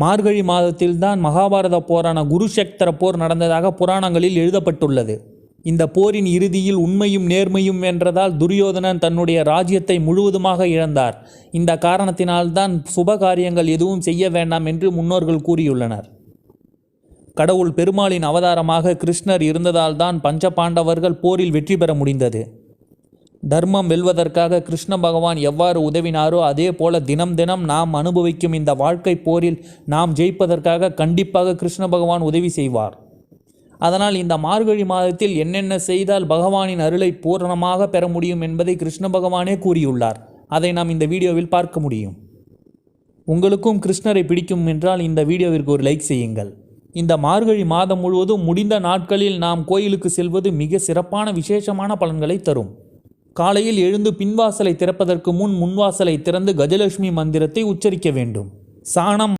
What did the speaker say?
மார்கழி மாதத்தில்தான் மகாபாரத போரான குருஷேத்திர போர் நடந்ததாக புராணங்களில் எழுதப்பட்டுள்ளது. இந்த போரின் இறுதியில் உண்மையும் நேர்மையும் வென்றதால் துரியோதனன் தன்னுடைய ராஜ்யத்தை முழுவதுமாக இழந்தார். இந்த காரணத்தினால்தான் சுப காரியங்கள் எதுவும் செய்ய வேண்டாம் என்று முன்னோர்கள் கூறியுள்ளனர். கடவுள் பெருமாளின் அவதாரமாக கிருஷ்ணர் இருந்ததால் தான் பஞ்ச பாண்டவர்கள் போரில் வெற்றி பெற முடிந்தது. தர்மம் வெல்வதற்காக கிருஷ்ண பகவான் எவ்வாறு உதவினாரோ அதே போல தினம் தினம் நாம் அனுபவிக்கும் இந்த வாழ்க்கை போரில் நாம் ஜெயிப்பதற்காக கண்டிப்பாக கிருஷ்ண பகவான் உதவி செய்வார். அதனால் இந்த மார்கழி மாதத்தில் என்னென்ன செய்தால் பகவானின் அருளை பூரணமாக பெற முடியும் என்பதை கிருஷ்ண பகவானே கூறியுள்ளார். அதை நாம் இந்த வீடியோவில் பார்க்க முடியும். உங்களுக்கும் கிருஷ்ணரை பிடிக்கும் என்றால் இந்த வீடியோவிற்கு ஒரு லைக் செய்யுங்கள். இந்த மார்கழி மாதம் முழுவதும் முடிந்த நாட்களில் நாம் கோயிலுக்கு செல்வது மிக சிறப்பான விசேஷமான பலன்களை தரும். காலையில் எழுந்து பின்வாசலை திறப்பதற்கு முன் முன்வாசலை திறந்து கஜலட்சுமி மந்திரத்தை உச்சரிக்க வேண்டும். சாணம்